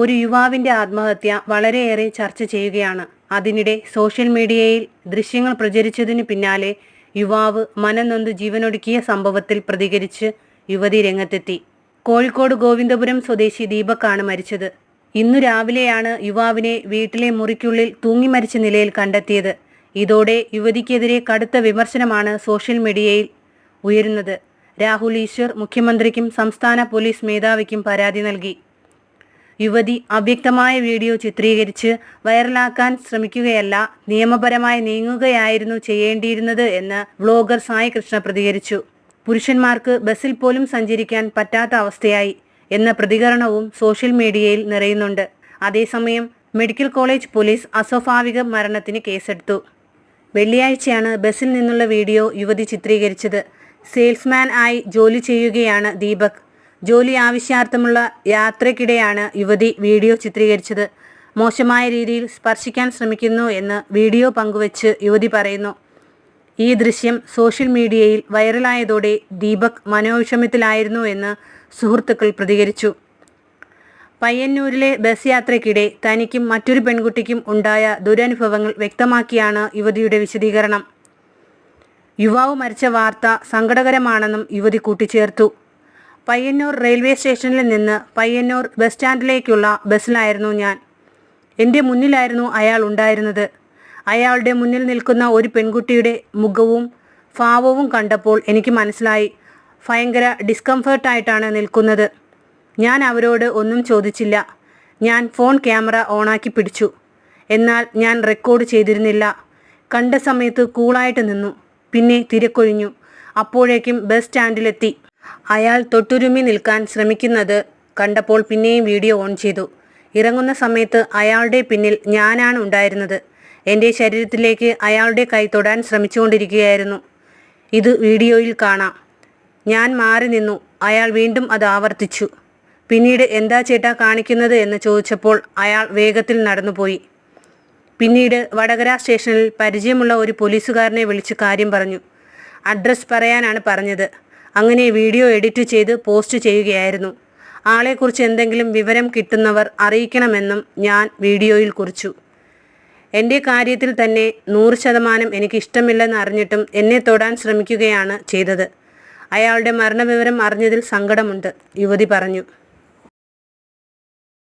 ഒരു യുവാവിന്റെ ആത്മഹത്യ വളരെയേറെ ചർച്ച ചെയ്യുകയാണ്. അതിനിടെ സോഷ്യൽ മീഡിയയിൽ ദൃശ്യങ്ങൾ പ്രചരിച്ചതിനു പിന്നാലെ യുവാവ് മനംനൊന്ത് ജീവനൊടുക്കിയ സംഭവത്തിൽ പ്രതികരിച്ച് യുവതി രംഗത്തെത്തി. കോഴിക്കോട് ഗോവിന്ദപുരം സ്വദേശി ദീപക്കാണ് മരിച്ചത്. ഇന്നു രാവിലെയാണ് യുവാവിനെ വീട്ടിലെ മുറിക്കുള്ളിൽ തൂങ്ങി മരിച്ച നിലയിൽ കണ്ടെത്തിയത്. ഇതോടെ യുവതിക്കെതിരെ കടുത്ത വിമർശനമാണ് സോഷ്യൽ മീഡിയയിൽ ഉയരുന്നത്. രാഹുൽ ഈശ്വർ മുഖ്യമന്ത്രിക്കും സംസ്ഥാന പോലീസ് മേധാവിക്കും പരാതി നൽകി. യുവതി അവ്യക്തമായ വീഡിയോ ചിത്രീകരിച്ച് വൈറലാക്കാൻ ശ്രമിക്കുകയല്ല നിയമപരമായി നീങ്ങുകയായിരുന്നു ചെയ്യേണ്ടിയിരുന്നത് എന്ന് വ്ളോഗർ സായി കൃഷ്ണ പ്രതികരിച്ചു. പുരുഷന്മാർക്ക് ബസ്സിൽ പോലും സഞ്ചരിക്കാൻ പറ്റാത്ത അവസ്ഥയായി എന്ന പ്രതികരണവും സോഷ്യൽ മീഡിയയിൽ നിറയുന്നുണ്ട്. അതേസമയം മെഡിക്കൽ കോളേജ് പോലീസ് അസ്വാഭാവിക മരണത്തിന് കേസെടുത്തു. വെള്ളിയാഴ്ചയാണ് ബസ്സിൽ നിന്നുള്ള വീഡിയോ യുവതി ചിത്രീകരിച്ചത്. സെയിൽസ്മാൻ ആയി ജോലി ചെയ്യുകയാണ് ദീപക്. ജോലി ആവശ്യാർത്ഥമുള്ള യാത്രയ്ക്കിടെയാണ് യുവതി വീഡിയോ ചിത്രീകരിച്ചത്. മോശമായ രീതിയിൽ സ്പർശിക്കാൻ ശ്രമിക്കുന്നു എന്ന് വീഡിയോ പങ്കുവച്ച് യുവതി പറയുന്നു. ഈ ദൃശ്യം സോഷ്യൽ മീഡിയയിൽ വൈറലായതോടെ ദീപക് മനോവിഷമത്തിലായിരുന്നു എന്ന് സുഹൃത്തുക്കൾ പ്രതികരിച്ചു. പയ്യന്നൂരിലെ ബസ് യാത്രയ്ക്കിടെ തനിക്കും മറ്റൊരു പെൺകുട്ടിക്കും ഉണ്ടായ ദുരനുഭവങ്ങൾ വ്യക്തമാക്കിയാണ് യുവതിയുടെ വിശദീകരണം. യുവാവ് മരിച്ച വാർത്ത സങ്കടകരമാണെന്നും യുവതി കൂട്ടിച്ചേർത്തു. പയ്യന്നൂർ റെയിൽവേ സ്റ്റേഷനിൽ നിന്ന് പയ്യന്നൂർ ബസ് സ്റ്റാൻഡിലേക്കുള്ള ബസ്സിലായിരുന്നു ഞാൻ. എന്റെ മുന്നിലായിരുന്നു അയാൾ ഉണ്ടായിരുന്നത്. അയാളുടെ മുന്നിൽ നിൽക്കുന്ന ഒരു പെൺകുട്ടിയുടെ മുഖവും ഭാവവും കണ്ടപ്പോൾ എനിക്ക് മനസ്സിലായി. ഭയങ്കര ഡിസ്കംഫർട്ടായിട്ടാണ് നിൽക്കുന്നത്. ഞാൻ അവരോട് ഒന്നും ചോദിച്ചില്ല. ഞാൻ ഫോൺ ക്യാമറ ഓണാക്കി പിടിച്ചു. എന്നാൽ ഞാൻ റെക്കോർഡ് ചെയ്തിരുന്നില്ല. കണ്ട സമയത്ത് കൂളായിട്ട് നിന്നു. പിന്നെ തിരക്കൊഴിഞ്ഞു. അപ്പോഴേക്കും ബസ് സ്റ്റാൻഡിലെത്തി. അയാൾ തൊട്ടുരുമി നിൽക്കാൻ ശ്രമിക്കുന്നത് കണ്ടപ്പോൾ പിന്നെയും വീഡിയോ ഓൺ ചെയ്തു. ഇറങ്ങുന്ന സമയത്ത് അയാളുടെ പിന്നിൽ ഞാനാണ് ഉണ്ടായിരുന്നത്. എന്റെ ശരീരത്തിലേക്ക് അയാളുടെ കൈ തൊടാൻ ശ്രമിച്ചുകൊണ്ടിരിക്കുകയായിരുന്നു. ഇത് വീഡിയോയിൽ കാണാം. ഞാൻ മാറി നിന്നു. അയാൾ വീണ്ടും അത് ആവർത്തിച്ചു. പിന്നീട് എന്താ ചേട്ടാ കാണിക്കുന്നത് എന്ന് ചോദിച്ചപ്പോൾ അയാൾ വേഗത്തിൽ നടന്നുപോയി. പിന്നീട് വടകര സ്റ്റേഷനിൽ പരിചയമുള്ള ഒരു പോലീസുകാരനെ വിളിച്ച് കാര്യം പറഞ്ഞു. അഡ്രസ് പറയാനാണ് പറഞ്ഞത്. അങ്ങനെ വീഡിയോ എഡിറ്റ് ചെയ്ത് പോസ്റ്റ് ചെയ്യുകയായിരുന്നു. ആളെക്കുറിച്ച് എന്തെങ്കിലും വിവരം കിട്ടുന്നവർ അറിയിക്കണമെന്നും ഞാൻ വീഡിയോയിൽ കുറിച്ചു. എന്റെ കാര്യത്തിൽ തന്നെ നൂറ് ശതമാനം എനിക്ക് ഇഷ്ടമില്ലെന്ന് അറിഞ്ഞിട്ടും എന്നെ തൊടാൻ ശ്രമിക്കുകയാണ് ചെയ്തത്. അയാളുടെ മരണവിവരം അറിഞ്ഞതിൽ സങ്കടമുണ്ട് യുവതി പറഞ്ഞു.